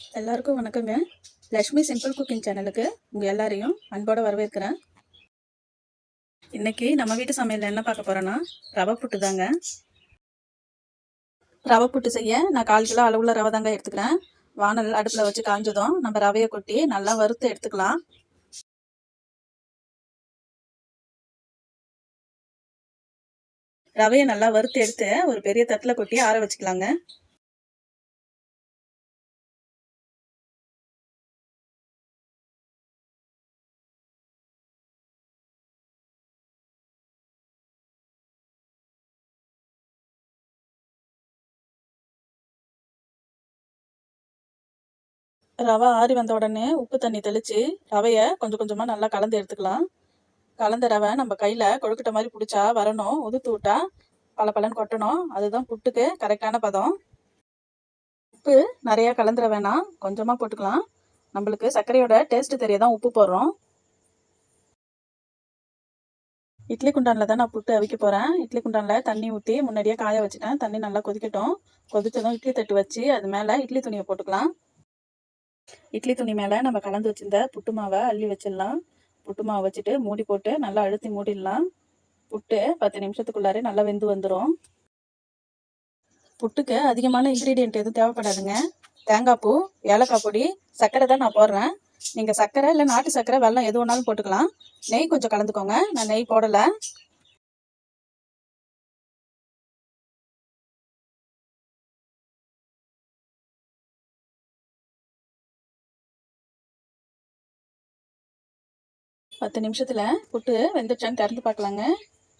எல்லாருக்கும் வணக்கங்க. Lakshmi simple cooking சேனலுக்கு உங்கள் எல்லாரையும் அன்போட வரவேற்கிறேன். இன்றைக்கி நம்ம வீட்டு சமையலில் என்ன பார்க்க போகிறோன்னா ரவை புட்டு தாங்க. ரவை புட்டு செய்ய நான் கால் கிலோ அளவுள்ள ரவை தாங்க எடுத்துக்கிறேன். வானல் அடுப்பில் வச்சு காஞ்சதும் நம்ம ரவையை கொட்டி நல்லா வறுத்து எடுத்துக்கலாம். ரவையை நல்லா வறுத்து எடுத்து ஒரு பெரிய தட்டில் கொட்டி ஆற வச்சுக்கலாங்க. ரவை ஆறி வந்த உடனே உப்பு தண்ணி தெளித்து ரவையை கொஞ்சம் கொஞ்சமாக நல்லா கலந்து எடுத்துக்கலாம். கலந்த ரவை நம்ம கையில் கொழுக்கட்டை மாதிரி பிடிச்சா வரணும் உதுத்து விட்டா பல பலன் கொட்டணும். அதுதான் புட்டுக்கு கரெக்டான பதம். உப்பு நிறையா கலந்துட வேணாம். கொஞ்சமாக போட்டுக்கலாம். நம்மளுக்கு சர்க்கரையோட டேஸ்ட்டு தெரியதான் உப்பு போடுறோம். இட்லி குண்டானில் தான் நான் புட்டு அவிக்க போகிறேன் இட்லி குண்டானில் தண்ணி ஊற்றி முன்னாடியே காய வச்சுட்டேன். தண்ணி நல்லா கொதிக்கட்டும். கொதிச்சதும் இட்லி தட்டு வச்சு அது மேலே இட்லி துணியை போட்டுக்கலாம். இட்லி துணி மேலே நம்ம கலந்து வச்சிருந்த புட்டு மாவை அள்ளி வச்சிடலாம். புட்டு மாவை வச்சுட்டு மூடி போட்டு நல்லா அழுத்தி மூடிடலாம். புட்டு பத்து நிமிஷத்துக்குள்ளாரே நல்லா வெந்து வந்துடும் புட்டுக்கு அதிகமான இன்க்ரீடியன்ட் எதுவும் தேவைப்படாதுங்க. தேங்காய் பூ ஏலக்காய் பொடி சர்க்கரை தான் நான் போடுறேன். நீங்கள் சர்க்கரை இல்லை நாட்டு சர்க்கரை வெல்லம் எது வேணாலும் போட்டுக்கலாம். நெய் கொஞ்சம் கலந்துக்கோங்க. நான் நெய் போடலை. பத்து நிமிஷத்தில் புட்டு வெந்துடுச்சான்னு திறந்து பார்க்கலாங்க.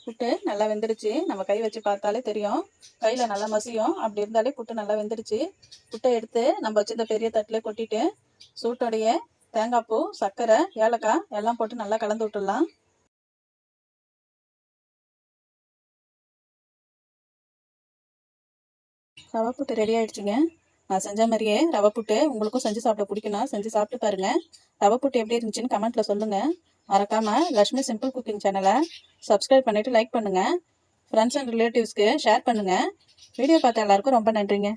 புட்டு நல்லா வெந்துடுச்சு நம்ம கை வச்சு பார்த்தாலே தெரியும். கையில் நல்லா மசியும். அப்படி இருந்தாலே புட்டு நல்லா வெந்துடுச்சு புட்டை எடுத்து நம்ம வச்சிருந்த பெரிய தட்டில் கொட்டிட்டு சூட்டோடைய தேங்காய் பூ சர்க்கரை ஏலக்காய் எல்லாம் போட்டு நல்லா கலந்து விட்டுடலாம். ரவை புட்டு ரெடி ஆயிடுச்சுங்க. நான் செஞ்ச மாதிரியே ரவை புட்டு உங்களுக்கும் செஞ்சு சாப்பிட பிடிக்கும்னா செஞ்சு சாப்பிட்டு பாருங்க. ரவை புட்டு எப்படி இருந்துச்சுன்னு கமெண்ட்ல சொல்லுங்க. மறக்காமல் லக்ஷ்மி சிம்பிள் குக்கிங் சேனலை சப்ஸ்கிரைப் பண்ணிவிட்டு லைக் பண்ணுங்கள் ஃப்ரெண்ட்ஸ் அண்ட் ரிலேட்டிவ்ஸ்க்கு ஷேர் பண்ணுங்கள் வீடியோ பார்த்த எல்லாருக்கும் ரொம்ப நன்றிங்க.